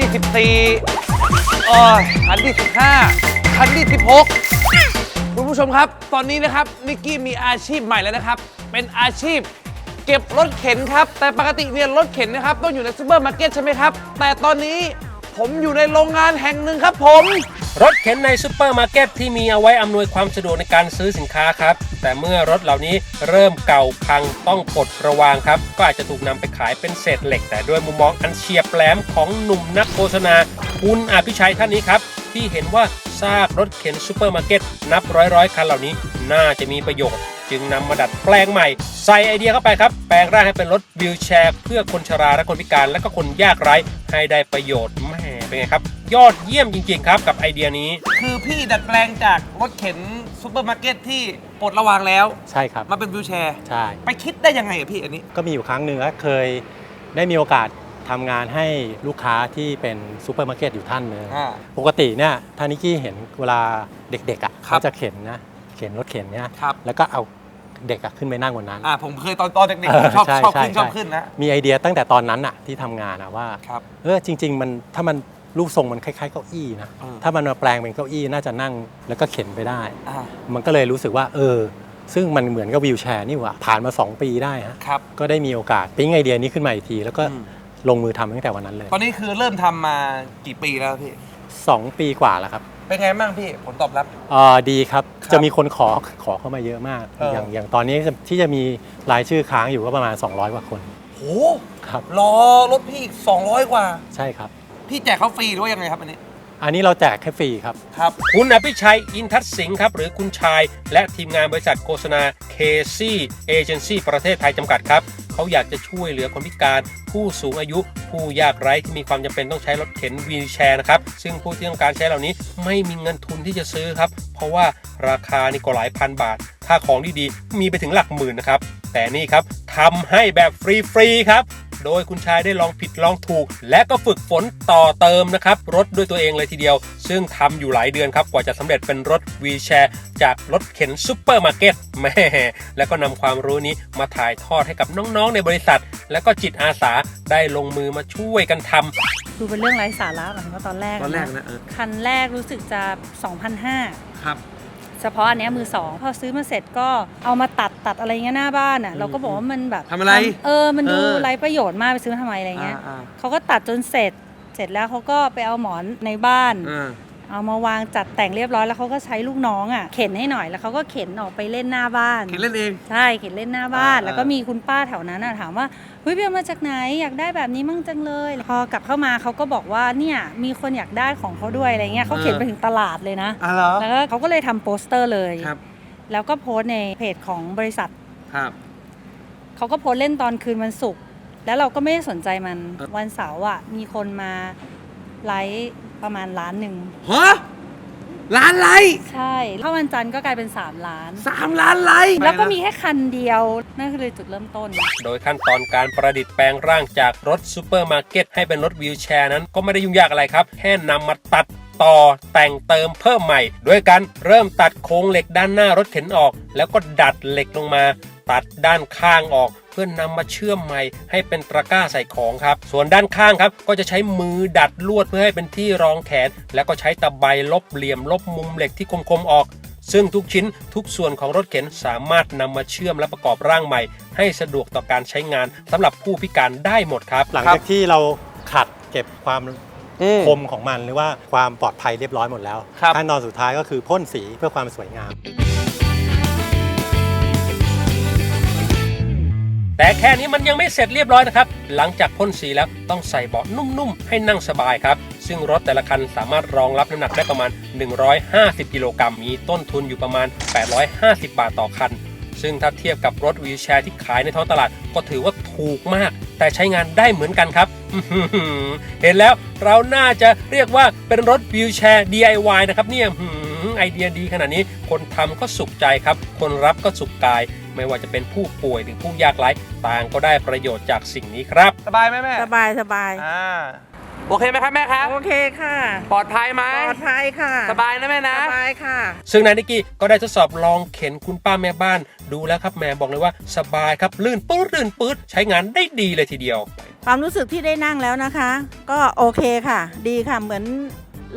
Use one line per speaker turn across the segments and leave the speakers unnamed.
ที่14โออคันที่15คันที่16คุณผู้ชมครับ ตอนนี้นะครับนิกกี้มีอาชีพใหม่แล้วนะครับ เป็นอาชีพเก็บรถเข็นครับ แต่ปกติเนี่ยรถเข็นนะครับต้องอยู่ในซูเปอร์มาร์เก็ตใช่ไหมครับ แต่ตอนนี้ ผมอยู่ในโรงงานแห่งหนึ่งครับผม
รถเข็นในซูเปอร์มาร์เก็ตที่มีเอาไว้อำนวยความสะดวกในการซื้อสินค้าครับ แต่เมื่อรถเหล่านี้เริ่มเก่าพังต้องปลดระวางครับ ก็อาจจะถูกนำไปขายเป็นเศษเหล็ก แต่ด้วยมุมมองอันเฉียบแหลมของหนุ่มนักโฆษณา คุณอภิชัยท่านนี้ครับ ที่เห็นว่าซากรถเข็นซูเปอร์มาร์เก็ตนับร้อยร้อยคันเหล่านี้น่าจะมีประโยชน์ จึงนำมาดัดแปลงใหม่ ใส่ไอเดียเข้าไปครับ แปลงร่างให้เป็นรถวิวแชร์ เพื่อคนชราและคนพิการและก็คนยากไร้ให้ได้ประโยชน์ เป็นไงครับ ยอดเยี่ยมจริงๆครับกับไอเดียนี้
คือพี่ดัดแปลงจากรถเข็นซูเปอร์มาร์เก็ตที่ปลดระวางแล้ว
ใช่ครับ
มาเป็นวิวแชร์
ใช่
ไปคิดได้ยังไงอะพี่อันนี้
ก็มีอยู่ครั้งหนึ่งก็เคยได้มีโอกาสทำงานให้ลูกค้าที่เป็นซูเปอร์มาร์เก็ตอยู่ท่านหนึง
อ่า
ปกติเนี่ยทานิกกี้เห็นเวลาเด็กๆอะ
ครับ
เขาจะเข็นนะเข็นรถเข็นเนี่ย
ครับ
แล้วก็เอาเด็กอะขึ้นไปนั่งบนนั้น
อ่าผมเคยตอนตอนเด็ก
เออ
ๆชอบ
ใช่
ชอบ
ใช่
ขึ้นชอบ
ใช่
ขึ้นนะ
มีไอเดียตั้งแต่ตอนนั้นอะที่ทำงานอะว่า
ครับ
เออจริง ๆ มันถ้ามัน รูปทรงมันคล้ายๆเก้าอี้นะ
เออ
ถ้ามันมาแปลงเป็นเก้าอี้น่าจะนั่งแล้วก็เข็นไปได้
อ่า
มันก็เลยรู้สึกว่า เออ ซึ่งมันเหมือนกับวิวแชร์นี่หว่า ผ่านมา 2 ปีได้ฮะ
ครับ
ก็ได้มีโอกาสปิ๊งไอเดียนี้ขึ้นมาอีกที แล้วก็
อืม
ลงมือทำตั้งแต่วันนั้นเลย
ตอนนี้คือเริ่มทำมากี่ปีแล้วพี่
2 ปีกว่าแล้วครับ
เป็นไงบ้างพี่ผลตอบรับ
เอ่อดีครับ
ครับ
จะมีคนขอขอเข้ามาเยอะมาก
เอออ
อ ย่างอย่างตอนนี้ที่จะมีรายชื่อค้างอยู่ก็ประมาณ 200 กว่าคน
โห
ครับ
รอรถพี่อีก200 กว่า
ใช่ครับ
พี่แจกเขาฟรีหรือว่ายังไงครับอันนี้
อันนี้เราแจกแค่ฟรีครับ
ครับ
คุณอภิชัย อินทัศน์สิงห์ครับ หรือคุณชาย และทีมงานบริษัทโฆษณา KC Agency ประเทศไทยจำกัดครับ เขาอยากจะช่วยเหลือคนพิการ ผู้สูงอายุ ผู้ยากไร้ที่มีความจำเป็นต้องใช้รถเข็นวีลแชร์นะครับ ซึ่งผู้ที่ต้องการใช้เหล่านี้ไม่มีเงินทุนที่จะซื้อครับ เพราะว่าราคานี่ก็หลายพันบาท ถ้าของดีๆมีไปถึงหลักหมื่นนะครับ แต่นี่ครับทำให้แบบฟรีๆครับ โดยคุณชายได้ลองผิดลองถูก และก็ฝึกฝนต่อเติมนะครับรถด้วยตัวเองเลยทีเดียว ซึ่งทำอยู่หลายเดือนครับกว่าจะสำเร็จเป็นรถวีลแชร์ จากรถเข็นซุปเปอร์มาร์เก็ตแหม่แล้วก็นำความรู้นี้มาถ่ายทอดให้กับน้องๆในบริษัท และก็จิตอาสาได้ลงมือมาช่วยกันทำ
ดูเป็นเรื่องไร้สาระหมายถึงว่าตอนแรก
ตอนแรกนะเออ
คันแรกรู้สึกจะ2,500
ครับ
เฉพาะอันเนี้ยมือสองพอซื้อมาเสร็จก็เอามาตัดตัดอะไรเงี้ยหน้าบ้านอะเราก็บอกว่ามันแบบ
ทำอะไร
เออมันดู
เออ
ไร้ประโยชน์มากไปซื้อมาทำไมอะไรเงี้ย
อ่า
เขาก็ตัดจนเสร็จเสร็จแล้วเขาก็ไปเอาหมอนในบ้าน
อ่า
เอามาวางจัดแต่งเรียบร้อยแล้วเขาก็ใช้ลูกน้องอะเข็นให้หน่อยแล้วเขาก็เข็นออกไปเล่นหน้าบ้าน
เข็นเล่นเอง
ใช่เข็นเล่นหน้าบ้าน
อ่า
แล้วก็มีคุณป้าแถวนั้นน่ะถามว่าเฮ้ยไปเอามาจากไหนอยากได้แบบนี้มั่งจังเลย พอกลับเข้ามาเขาก็บอกว่าเนี่ยมีคนอยากได้ของเขาด้วยอะไรเงี้ยเขาเขียนไปถึงตลาดเลยนะ
อ่าเหรอ
แล้วก็เขาก็เลยทำโปสเตอร์เลย
ครับ
แล้วก็โพสต์ในเพจของบริษัท
ครับ
เขาก็โพสต์เล่นตอนคืนวันศุกร์แล้วเราก็ไม่ได้สนใจมัน
เออ
วันเสาร์อะมีคนมาไลค์ ประมาณล้านหนึ่ง
ฮะล้านไลค์
ใช่ถ้าวันจันทร์ก็กลายเป็น 3 ล้าน
สามล้านไลค์
แล้วก็มีแค่คันเดียว นั่นคือเลยจุดเริ่มต้น
โดยขั้นตอนการประดิษฐ์แปลงร่างจากรถซูเปอร์มาร์เก็ตให้เป็นรถวีลแชร์นั้น ก็ไม่ได้ยุ่งยากอะไรครับ แค่นำมาตัดต่อแต่งเติมเพิ่มใหม่ ด้วยการเริ่มตัดโครงเหล็กด้านหน้ารถเข็นออก แล้วก็ดัดเหล็กลงมา ตัดด้านข้างออกเพื่อนนำมาเชื่อมใหม่ให้เป็นตะกร้าใส่ของครับ ส่วนด้านข้างครับก็จะใช้มือดัดลวดเพื่อให้เป็นที่รองแขน แล้วก็ใช้ตะไบลบเหลี่ยมลบมุมเหล็กที่คมๆออก ซึ่งทุกชิ้นทุกส่วนของรถเข็นสามารถนำมาเชื่อมและประกอบร่างใหม่ ให้สะดวกต่อการใช้งานสำหรับผู้พิการได้หมดครับ
หลังจากที่เราขัดเก็บความ
อืม
คมของมันหรือว่าความปลอดภัยเรียบร้อยหมดแล้ว
ครับ
ขั้นตอนสุดท้ายก็คือพ่นสีเพื่อความสวยงาม
แต่แค่นี้มันยังไม่เสร็จเรียบร้อยนะครับ หลังจากพ่นสีแล้วต้องใส่เบาะนุ่มๆ ให้นั่งสบายครับ ซึ่งรถแต่ละคันสามารถรองรับน้ำหนักได้ประมาณ 150 กิโลกรัม มีต้นทุนอยู่ประมาณ 850 บาทต่อคัน ซึ่งถ้าเทียบกับรถวีลแชร์ที่ขายในท้องตลาดก็ถือว่าถูกมาก แต่ใช้งานได้เหมือนกันครับ เห็นแล้วเราน่าจะเรียกว่าเป็นรถวีลแชร์ DIY นะครับเนี่ย ไอเดียดีขนาดนี้คนทำก็สุขใจครับ คนรับก็สุขกาย ไม่ว่าจะเป็นผู้ป่วยหรือผู้ยากไร้ต่างก็ได้ประโยชน์จากสิ่งนี้ครับ
สบายไหมแม่
สบายสบาย
อ่าโอเคไหมครับแม่ครับ
โอเคค่ะ
ปลอดภัยไหม
ปลอดภัยค่ะ
สบายนะแม่นะ
สบายค่ะ
ซึ่งนายนิกกี้ก็ได้ทดสอบลองเข็นคุณป้าแม่บ้าน ดูแล้วครับแม่บอกเลยว่าสบายครับลื่นปื๊ดลื่นปื๊ดใช้งานได้ดีเลยทีเดียว
ความรู้สึกที่ได้นั่งแล้วนะคะ ก็โอเคค่ะ ดีค่ะเหมือน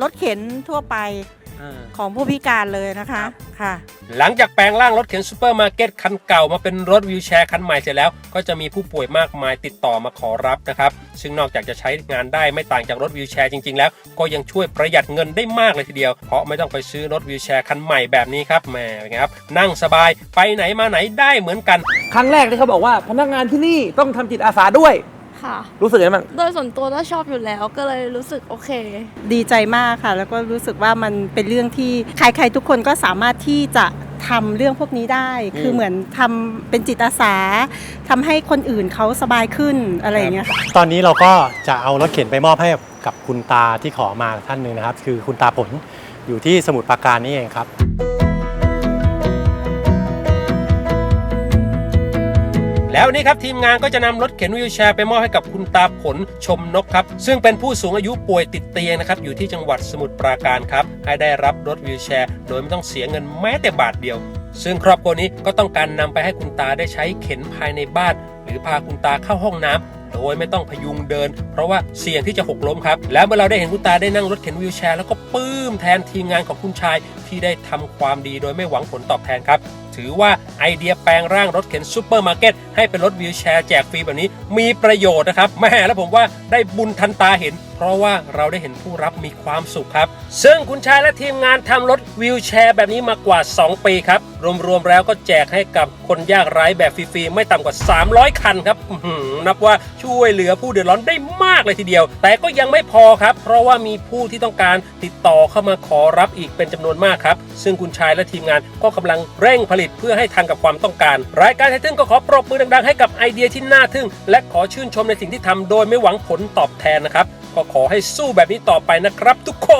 รถเข็นทั่วไป ของผู้พิการเลยนะคะค่ะ
หลังจากแปลงร่างรถเข็นซูเปอร์มาร์เก็ตคันเก่ามาเป็นรถวิวแชร์คันใหม่เสร็จแล้ว ก็จะมีผู้ป่วยมากมายติดต่อมาขอรับนะครับ ซึ่งนอกจากจะใช้งานได้ไม่ต่างจากรถวิวแชร์จริง ๆ แล้ว ก็ยังช่วยประหยัดเงินได้มากเลยทีเดียว เพราะไม่ต้องไปซื้อรถวิวแชร์คันใหม่แบบนี้ครับแหมเป็นไงครับนั่งสบายไปไหนมาไหนได้เหมือนกัน
ครั้งแรกที่เขาบอกว่าพนักงานที่นี่ต้องทำจิตอาสาด้วย
ค่ะ
รู้สึกยังไงบ้าง
โดยส่วนตัวก็ชอบอยู่แล้วก็เลยรู้สึกโอเค
ดีใจมากค่ะ แล้วก็รู้สึกว่ามันเป็นเรื่องที่ใครๆทุกคนก็สามารถที่จะทำเรื่องพวกนี้ได้ คือเหมือนทำเป็นจิตอาสาทำให้คนอื่นเขาสบายขึ้นอะไรอย่างเงี้ยค่ะ
ตอนนี้เราก็จะเอารถเข็นไปมอบให้กับคุณตาที่ขอมาท่านหนึ่งนะครับ คือคุณตาผลอยู่ที่สมุทรปราการนี่เองครับ
แล้วนี้ครับทีมงานก็จะนำรถเข็นวิวแชร์ไปมอบให้กับคุณตาผลชมนกครับ ซึ่งเป็นผู้สูงอายุป่วยติดเตียงนะครับอยู่ที่จังหวัดสมุทรปราการครับ ให้ได้รับรถวิวแชร์ โดยไม่ต้องเสียเงินแม้แต่บาทเดียว ซึ่งครอบครัวนี้ก็ต้องการนำไปให้คุณตาได้ใช้เข็นภายในบ้าน หรือพาคุณตาเข้าห้องน้ำโดยไม่ต้องพยุงเดิน เพราะว่าเสี่ยงที่จะหกล้มครับ แล้วเมื่อเราได้เห็นคุณตาได้นั่งรถเข็นวิวแชร์แล้วก็ปลื้มแทนทีมงานของคุณชายที่ได้ทำความดีโดยไม่หวังผลตอบแทนครับ ถือว่าไอเดียแปลงร่างรถเข็นซูเปอร์มาร์เก็ต ให้เป็นรถวิวแชร์แจกฟรีแบบนี้ มีประโยชน์นะครับแม่แล้วผมว่าได้บุญทันตาเห็น เพราะว่าเราได้เห็นผู้รับมีความสุขครับ ซึ่งคุณชายและทีมงานทำรถวิวแชร์แบบนี้มากว่า 2 ปีครับ รวมๆแล้วก็แจกให้กับคนยากไร้แบบฟรีๆไม่ต่ำกว่า 300 คันครับนับว่าช่วยเหลือผู้เดือดร้อนได้มากเลยทีเดียว แต่ก็ยังไม่พอครับ เพราะว่ามีผู้ที่ต้องการติดต่อเข้ามาขอรับอีกเป็นจำนวนมากครับ ซึ่งคุณชายและทีมงานก็กำลังเร่งผลิตเพื่อให้ทันกับความต้องการ รายการไททึ่งก็ขอปรบมือดังๆให้กับไอเดียที่น่าทึ่ง และขอชื่นชมในสิ่งที่ทำโดยไม่หวังผลตอบแทนนะครับก็ขอให้สู้แบบนี้ต่อไปนะครับ ทุกค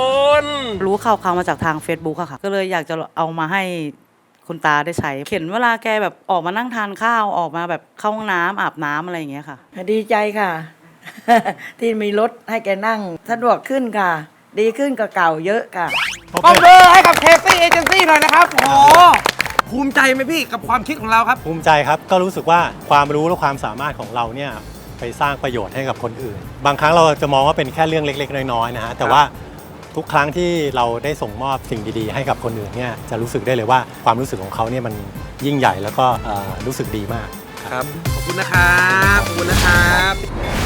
น
รู้ข่าวๆมาจากทาง Facebook อะค่ะ ก็เลยอยากจะเอามาให้คุณตาได้ใช้ เข็นเวลาแกแบบออกมานั่งทานข้าวออกมาแบบเข้าห้องน้ำอาบน้ำอะไรอย่างเงี้ยค่ะ
ดีใจค่ะ ที่มีรถให้แกนั่งสะดวกขึ้นค่ะ ดีขึ้นกว่าเก่าเยอะค่ะ
ปรบมือให้กับเคซี่เอเจนซี่หน่อยนะครับโอ้โห ภูมิใจไหมพี่กับความคิดของเราครับ
ภูมิใจครับก็รู้สึกว่าความรู้และความสามารถของเราเนี่ยไปสร้างประโยชน์ให้กับคนอื่น บางครั้งเราจะมองว่าเป็นแค่เรื่องเล็ก ๆ น้อยๆนะฮะแต่ว่าทุกครั้งที่เราได้ส่งมอบสิ่งดีๆ ให้กับคนอื่นเนี่ยจะรู้สึกได้เลยว่าความรู้สึกของเขาเนี่ยมันยิ่งใหญ่แล้วก็เอ่อรู้สึกดีมาก
ครับ ขอบคุณนะครับ ขอบคุณนะครับ